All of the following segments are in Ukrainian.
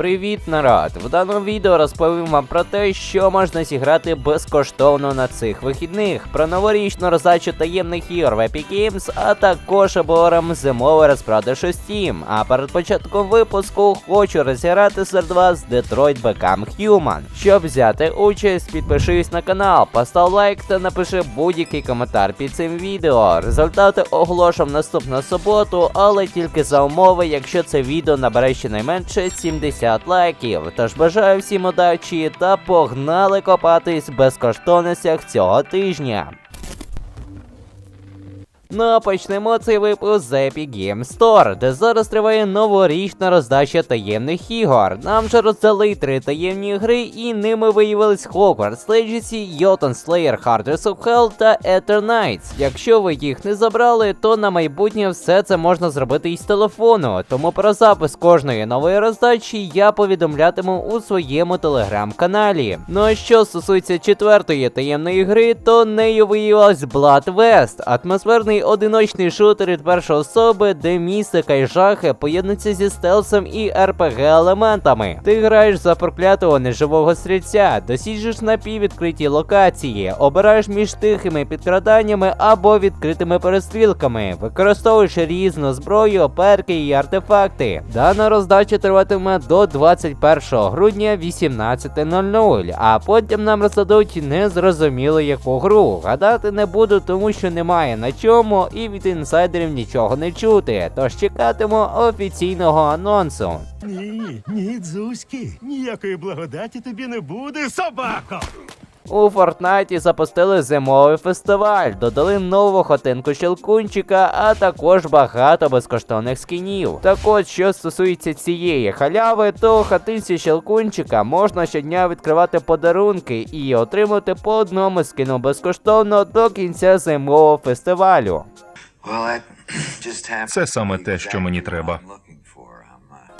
Привіт, народ! В даному відео розповім вам про те, що можна зіграти безкоштовно на цих вихідних, про новорічну роздачу таємних ігор в Epic Games, а також обговоримо зимовий розпродаж у Steam. А перед початком випуску хочу розіграти серед вас Detroit Become Human. Щоб взяти участь, підпишись на канал, постав лайк та напиши будь-який коментар під цим відео. Результати оголошую наступну суботу, але тільки за умови, якщо це відео набере щонайменше 70 лайків. Тож бажаю всім удачі та погнали копатись в безкоштовностях цього тижня. Ну а почнемо цей випуск з Epic Game Store, де зараз триває новорічна роздача таємних ігор. Нам же роздали три таємні гри, і ними виявились Hogwarts Legacy, Jotun Slayer Hardest of Hell та Eternights. Якщо ви їх не забрали, то на майбутнє все це можна зробити із телефону. Тому про запис кожної нової роздачі я повідомлятиму у своєму телеграм-каналі. Ну а що стосується четвертої таємної гри, то нею виявилась Blood West, атмосферний одиночний шутер від першої особи, де містика і жахи поєднуються зі стелсом і РПГ елементами. Ти граєш за проклятого неживого стрільця, досліджуєш напіввідкриті локації, обираєш між тихими підкраданнями або відкритими перестрілками, використовуєш різну зброю, перки і артефакти. Дана роздача триватиме до 21 грудня 18.00, а потім нам роздадуть незрозуміло яку гру. Гадати не буду, тому що немає на чому і від інсайдерів нічого не чути. Тож чекатиму офіційного анонсу. Ні, ні, Дзузьки, ніякої благодаті тобі не буде, собако! У Фортнайті запустили зимовий фестиваль, додали нову хотинку щелкунчика, а також багато безкоштовних скінів. Так от, що стосується цієї халяви, то у хатинці щелкунчика можна щодня відкривати подарунки і отримати по одному скіну безкоштовно до кінця зимового фестивалю. Це саме те, що мені треба.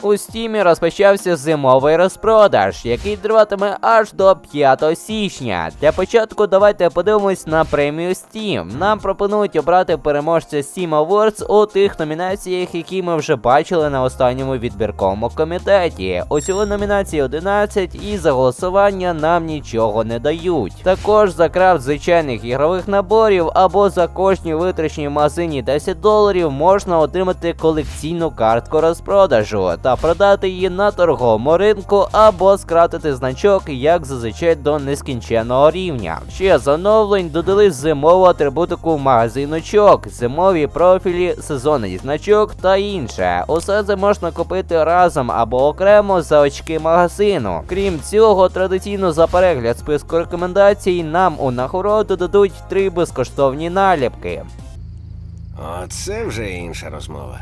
У стімі розпочався зимовий розпродаж, який триватиме аж до 5 січня. Для початку давайте подивимось на премію Steam. Нам пропонують обрати переможця Steam Awards у тих номінаціях, які ми вже бачили на останньому відбірковому комітеті. Усього номінацій 11 і за голосування нам нічого не дають. Також за крафт звичайних ігрових наборів або за кожні витрачені в магазині 10 доларів можна отримати колекційну картку розпродажу та продати її на торговому ринку або скратити значок, як зазвичай до нескінченного рівня. Ще з оновлень додали зимову атрибутику магазиночок, зимові профілі, сезонний значок та інше. Усе це можна купити разом або окремо за очки магазину. Крім цього, традиційно за перегляд списку рекомендацій нам у нагороду дадуть три безкоштовні наліпки. Оце вже інша розмова.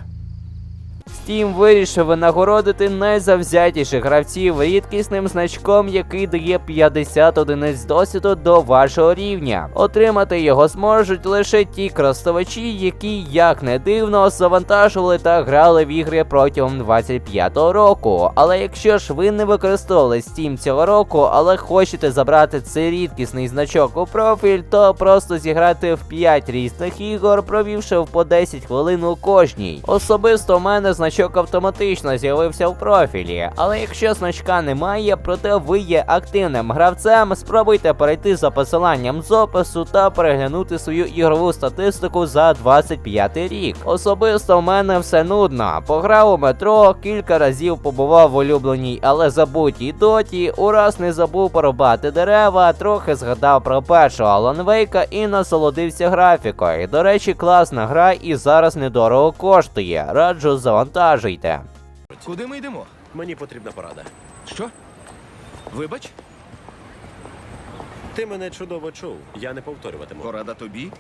Steam вирішив винагородити найзавзятіших гравців рідкісним значком, який дає 50 одиниць досвіду до вашого рівня. Отримати його зможуть лише ті користувачі, які, як не дивно, завантажували та грали в ігри протягом 25-го року. Але якщо ж ви не використовували Steam цього року, але хочете забрати цей рідкісний значок у профіль, то просто зіграти в 5 різних ігор, провівши по 10 хвилин у кожній. Особисто в мене значок автоматично з'явився в профілі. Але якщо значка немає, проте ви є активним гравцем, спробуйте перейти за посиланням з опису та переглянути свою ігрову статистику за 25 рік. Особисто в мене все нудно. Пограв у метро, кілька разів побував в улюбленій, але забутій доті, ураз не забув порубати дерева, трохи згадав про першого Wake і насолодився графікою. До речі, класна гра і зараз недорого коштує. Раджу завантажуйте. Куди ми йдемо? Мені потрібна порада. Що? Вибач, Ти мене чудово чув, я не повторюватиму. порада тобі?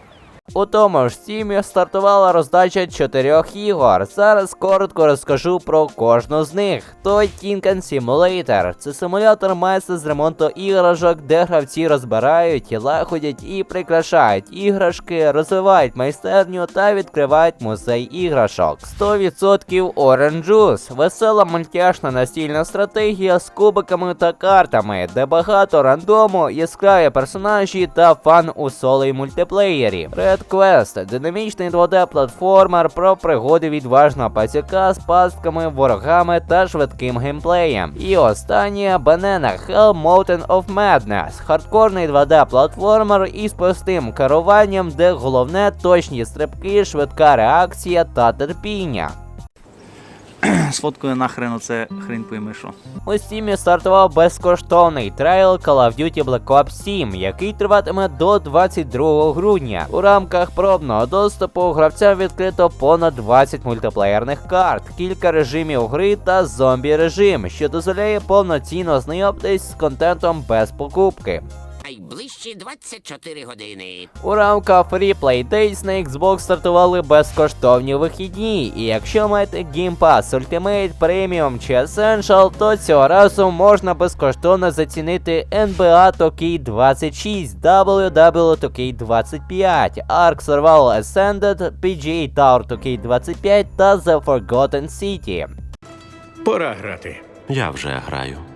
У тому ж Steam стартувала роздача чотирьох ігор. Зараз коротко розкажу про кожну з них. Той Tinkan Simulator – це симулятор майстра з ремонту іграшок, де гравці розбирають, лагодять і прикрашають іграшки, розвивають майстерню та відкривають музей іграшок. 100% Orange Juice – весела мультяшна настільна стратегія з кубиками та картами, де багато рандому, яскраві персонажі та фан у соло й мультиплеєрі. Red Quest – динамічний 2D-платформер про пригоди відважного пацюка з пастками, ворогами та швидким геймплеєм. І останнє Banana Hell Mountain of Madness – хардкорний 2D-платформер із простим керуванням, де головне точні стрибки, швидка реакція та терпіння. Сфоткаю нахрен оце хрень пойми що. У Steam стартував безкоштовний трейл Call of Duty Black Ops 7, який триватиме до 22 грудня. У рамках пробного доступу гравцям відкрито понад 20 мультиплеєрних карт, кілька режимів гри та зомбі режим, що дозволяє повноцінно знайомитись з контентом без покупки. Найближчі 24 години. У рамках Free Play Days на Xbox стартували безкоштовні вихідні, і якщо маєте Game Pass Ultimate Premium чи Essential, то цього разу можна безкоштовно зацінити NBA 2K26, WW 2K25, Ark Survival Ascended, PGA Tour 2K25 та The Forgotten City. Пора грати. Я вже граю.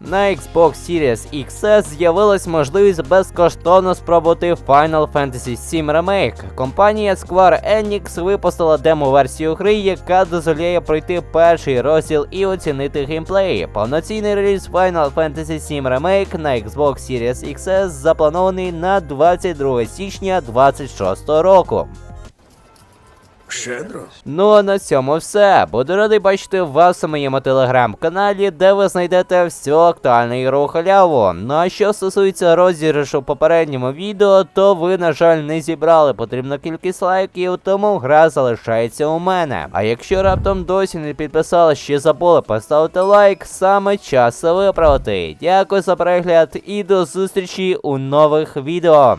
На Xbox Series XS з'явилась можливість безкоштовно спробувати Final Fantasy VII Remake. Компанія Square Enix випустила демо-версію гри, яка дозволяє пройти перший розділ і оцінити геймплей. Повноцінний реліз Final Fantasy VII Remake на Xbox Series XS запланований на 22 січня 2026 року. Щедро. Ну а на цьому все. Буду радий бачити вас у моєму телеграм-каналі, де ви знайдете всю актуальну ігру халяву. Ну а що стосується розіграшу в попередньому відео, то ви, на жаль, не зібрали потрібну кількість лайків, тому гра залишається у мене. А якщо раптом досі не підписали, ще забули поставити лайк, саме час виправити. Дякую за перегляд і до зустрічі у нових відео.